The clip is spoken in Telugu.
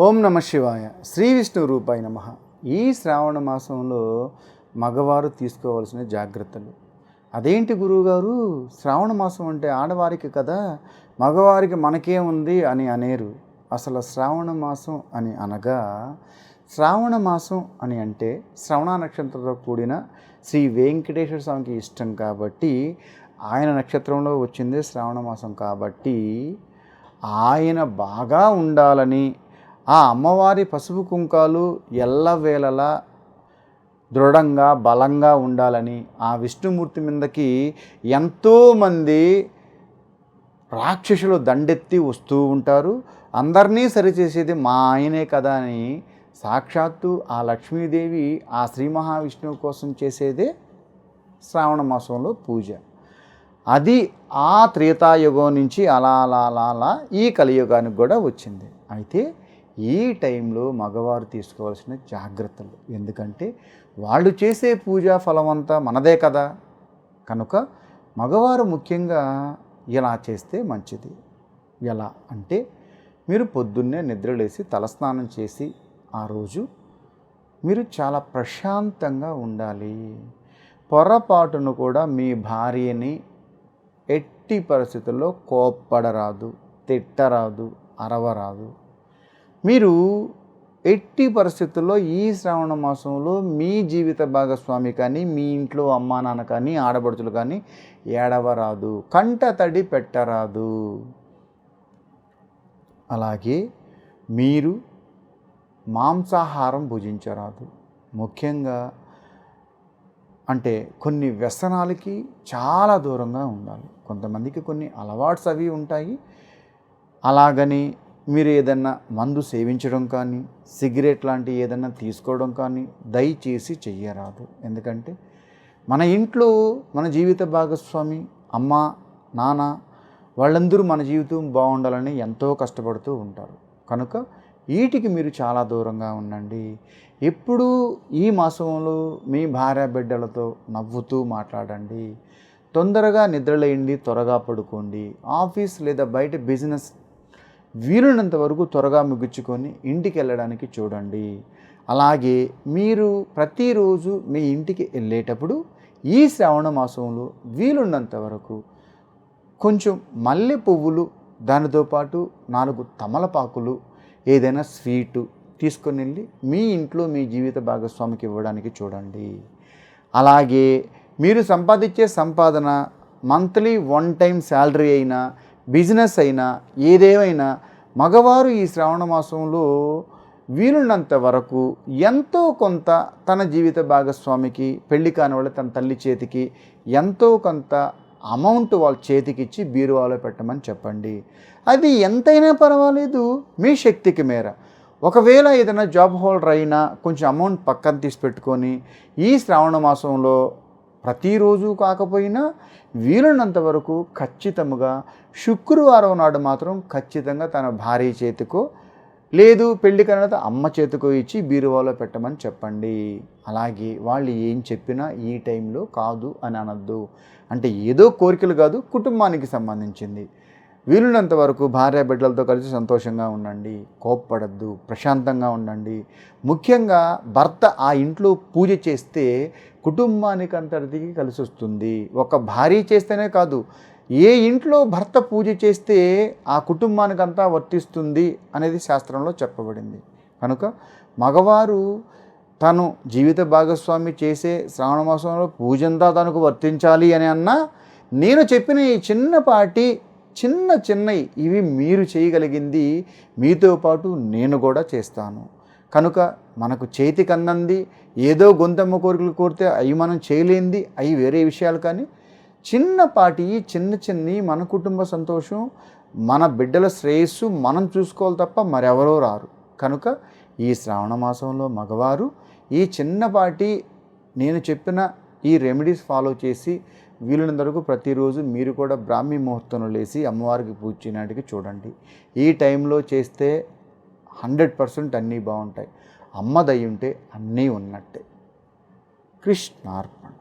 ఓం నమ శివాయ. శ్రీ విష్ణు రూపాయ నమ. ఈ శ్రావణ మాసంలో మగవారు తీసుకోవాల్సిన జాగ్రత్తలు. అదేంటి గురువుగారు? శ్రావణ మాసం అంటే ఆడవారికి కదా మగవారికి మనకే ఉంది అని అనేరు. అసలు శ్రావణ మాసం అని అనగా శ్రావణ మాసం అని అంటే శ్రవణ నక్షత్రంతో కూడిన శ్రీ వెంకటేశ్వర స్వామికి ఇష్టం కాబట్టి ఆయన నక్షత్రంలో వచ్చిందే శ్రావణ మాసం కాబట్టి ఆయన బాగా ఉండాలని ఆ అమ్మవారి పసుపు కుంకాలు ఎల్లవేళలా దృఢంగా బలంగా ఉండాలని ఆ విష్ణుమూర్తి మీదకి ఎంతోమంది రాక్షసులు దండెత్తి వస్తూ ఉంటారు. అందరినీ సరిచేసేది మా ఆయనే కదా అని సాక్షాత్తు ఆ లక్ష్మీదేవి ఆ శ్రీ మహావిష్ణువు కోసం చేసేదే శ్రావణ మాసంలో పూజ. అది ఆ త్రేతాయుగం నుంచి అలా అలా అలా అలా ఈ కలియుగానికి కూడా వచ్చింది. అయితే ఈ టైంలో మగవారు తీసుకోవాల్సిన జాగ్రత్తలు. ఎందుకంటే వాళ్ళు చేసే పూజా ఫలం అంతా మనదే కదా. కనుక మగవారు ముఖ్యంగా ఇలా చేస్తే మంచిది. ఎలా అంటే మీరు పొద్దున్నే నిద్రలేసి తలస్నానం చేసి ఆ రోజు మీరు చాలా ప్రశాంతంగా ఉండాలి. పొరపాటును కూడా మీ భార్యని ఎట్టి పరిస్థితుల్లో కోప్పడరాదు తిట్టరాదు అరవరాదు. మీరు ఎట్టి పరిస్థితుల్లో ఈ శ్రావణ మాసంలో మీ జీవిత భాగస్వామి కానీ మీ ఇంట్లో అమ్మా నాన్న కానీ ఆడబడుచులు కానీ ఏడవరాదు కంట తడి పెట్టరాదు. అలాగే మీరు మాంసాహారం భుజించరాదు. ముఖ్యంగా అంటే కొన్ని వ్యసనాలకి చాలా దూరంగా ఉండాలి. కొంతమందికి కొన్ని అలవాట్స్ అవి ఉంటాయి. అలాగని మీరు ఏదన్నా మందు సేవించడం కానీ సిగరెట్ లాంటి ఏదన్నా తీసుకోవడం కానీ దయచేసి చెయ్యరాదు. ఎందుకంటే మన ఇంట్లో మన జీవిత భాగస్వామి అమ్మ నాన్న వాళ్ళందరూ మన జీవితం బాగుండాలని ఎంతో కష్టపడుతూ ఉంటారు. కనుక వీటికి మీరు చాలా దూరంగా ఉండండి. ఎప్పుడూ ఈ మాసంలో మీ భార్య బిడ్డలతో నవ్వుతూ మాట్లాడండి. తొందరగా నిద్రలేయండి త్వరగా పడుకోండి. ఆఫీస్ లేదా బయట బిజినెస్ వీలున్నంత వరకు త్వరగా ముగించుకొని ఇంటికి వెళ్ళడానికి చూడండి. అలాగే మీరు ప్రతిరోజు మీ ఇంటికి వెళ్ళేటప్పుడు ఈ శ్రావణ మాసంలో వీలున్నంత వరకు కొంచెం మల్లె పువ్వులు దానితో పాటు నాలుగు తమలపాకులు ఏదైనా స్వీటు తీసుకొని వెళ్ళి మీ ఇంట్లో మీ జీవిత భాగస్వామికి ఇవ్వడానికి చూడండి. అలాగే మీరు సంపాదించే సంపాదన మంత్లీ వన్ టైం శాలరీ అయినా బిజినెస్ అయినా ఏదేమైనా మగవారు ఈ శ్రావణ మాసంలో వీలున్నంత వరకు ఎంతో కొంత తన జీవిత భాగస్వామికి పెళ్ళి కాని వాళ్ళ తన తల్లి చేతికి ఎంతో కొంత అమౌంట్ వాళ్ళ చేతికి ఇచ్చి బీరువాలో పెట్టమని చెప్పండి. అది ఎంతైనా పర్వాలేదు మీ శక్తికి మేర. ఒకవేళ ఏదైనా జాబ్ హోల్డర్ అయినా కొంచెం అమౌంట్ పక్కన తీసి పెట్టుకొని ఈ శ్రావణ మాసంలో ప్రతిరోజు కాకపోయినా వీలున్నంత వరకు ఖచ్చితంగా శుక్రవారం నాడు మాత్రం ఖచ్చితంగా తన భార్య చేతికో లేదు పెళ్ళి కన్నా అమ్మ చేతికో ఇచ్చి బీరువాలో పెట్టమని చెప్పండి. అలాగే వాళ్ళు ఏం చెప్పినా ఈ టైంలో కాదు అని అనద్దు. అంటే ఏదో కోరికలు కాదు కుటుంబానికి సంబంధించింది. వీలున్నంత వరకు భార్య బిడ్డలతో కలిసి సంతోషంగా ఉండండి కోప్పడద్దు ప్రశాంతంగా ఉండండి. ముఖ్యంగా భర్త ఆ ఇంట్లో పూజ చేస్తే కుటుంబానికి అంతటికి కలిసి వస్తుంది ఒక భార్య చేస్తేనే కాదు ఏ ఇంట్లో భర్త పూజ చేస్తే ఆ కుటుంబానికి అంతా వర్తిస్తుంది అనేది శాస్త్రంలో చెప్పబడింది. కనుక మగవారు తను జీవిత భాగస్వామి చేసే శ్రావణ మాసంలో పూజంతా తనకు వర్తించాలి అని అన్నా నేను చెప్పిన ఈ చిన్నపాటి చిన్న చిన్నవి ఇవి మీరు చేయగలిగింది మీతో పాటు నేను కూడా చేస్తాను. కనుక మనకు చేతి కందంది ఏదో గొంతమ్మ కోరికలు కోరితే అవి మనం చేయలేంది అవి వేరే విషయాలు కానీ చిన్నపాటి చిన్న చిన్ని మన కుటుంబ సంతోషం మన బిడ్డల శ్రేయస్సు మనం చూసుకోవాలి తప్ప మరెవరో రారు. కనుక ఈ శ్రావణ మాసంలో మగవారు ఈ చిన్నపాటి నేను చెప్పిన ఈ రెమెడీస్ ఫాలో చేసి వీలైనంత వరకు ప్రతిరోజు మీరు కూడా బ్రాహ్మీ ముహూర్తంలో లేచి అమ్మవారికి పూజ చేయడానికి చూడండి. ఈ టైంలో చేస్తే హండ్రెడ్ పర్సెంట్ అన్నీ బాగుంటాయి. అమ్మ దయ్యుంటే అన్నీ ఉన్నట్టే. కృష్ణార్పణ.